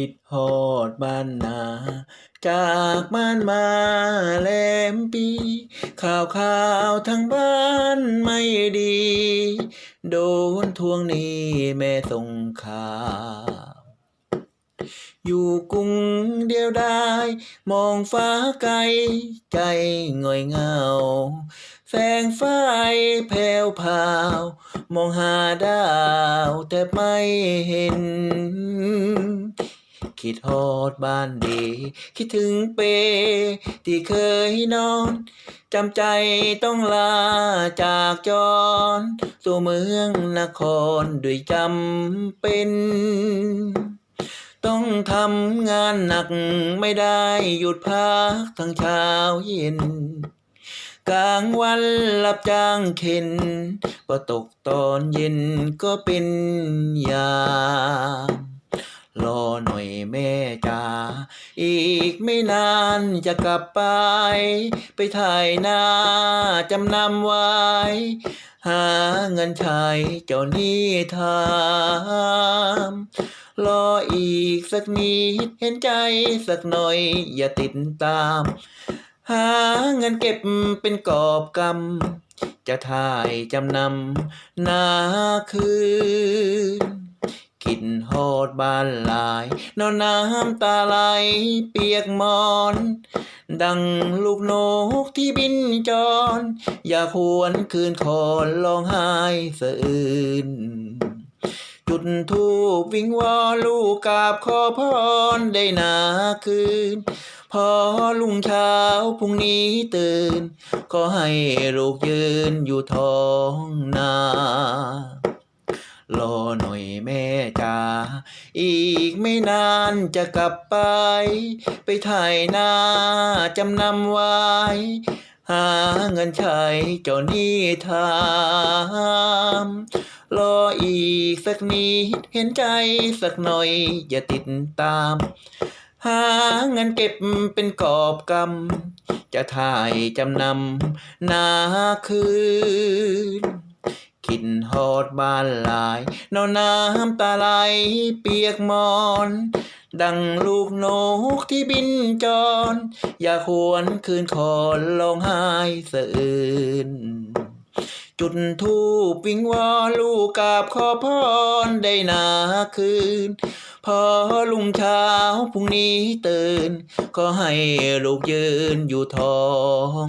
คิดฮอดบ้านนา จากบ้านมาแลมปี ข่าวข่าวทางบ้านไม่ดี โดนทวงหนี้แม่ส่งข่าวอยู่กรุงเดียวได้ มองฟ้าไกล ใจง่อยเงา แสงไฟแผ่วพราว มองหาดาวแต่ไม่เห็น คิดฮอดบ้านดี คิดถึงเป ที่เคยนอน จำใจต้องลาจากจรสู่เมืองนครด้วยจำเป็น ต้องทำงานหนักไม่ได้หยุดพักทั้งเช้าเย็นกลางวันรับจ้างเข็นพอตกตอนเย็นก็เป็นยาม รอหน่อยแม่จ๋าอีกไม่นานจะกลับไป ไปถ่ายหน้าจำนำไว้ หาเงินใช้เจ้าหนี้ทามรออีกสักนิดเห็นใจสักหน่อยอย่าติดตาม หาเงินเก็บเป็นกอบกำจะถ่ายจำนำนาคืน ดบ้านลาย นอนน้ำตาไหลเปียกมอน ดังลูกนกที่บินจร อยากหวนคืนคอนร้องไห้สะอื้นจุดทูปวิงวอนลูกกราบขอพรได้นาคืน พอลุงเช้าพรุ่งนี้ตื่นขอให้ลูกยืนอยู่ท้องนา แม่จ๋าอีกไม่นานจะกลับไป ไปถ่ายน้าจำนำไว้ หาเงินใช้เจ้านี้ทามรออีกสักนิดเห็นใจสักหน่อย อย่าติดตาม หาเงินเก็บเป็นกอบกำจะถ่ายจำนำนาคืน คิดฮอดบ้านหลายนอนน้ำตาไหลเปียกมอน ดังลูกนกที่บินจร อยากหวนคืนคอนร้องห้สะอื้นจุดทูปวิงวอนลูกกราบขอพรได้นาคืน พอลุงเช้าพรุ่งนี้ตื่น ขอให้ลูกยืนอยู่ท้อง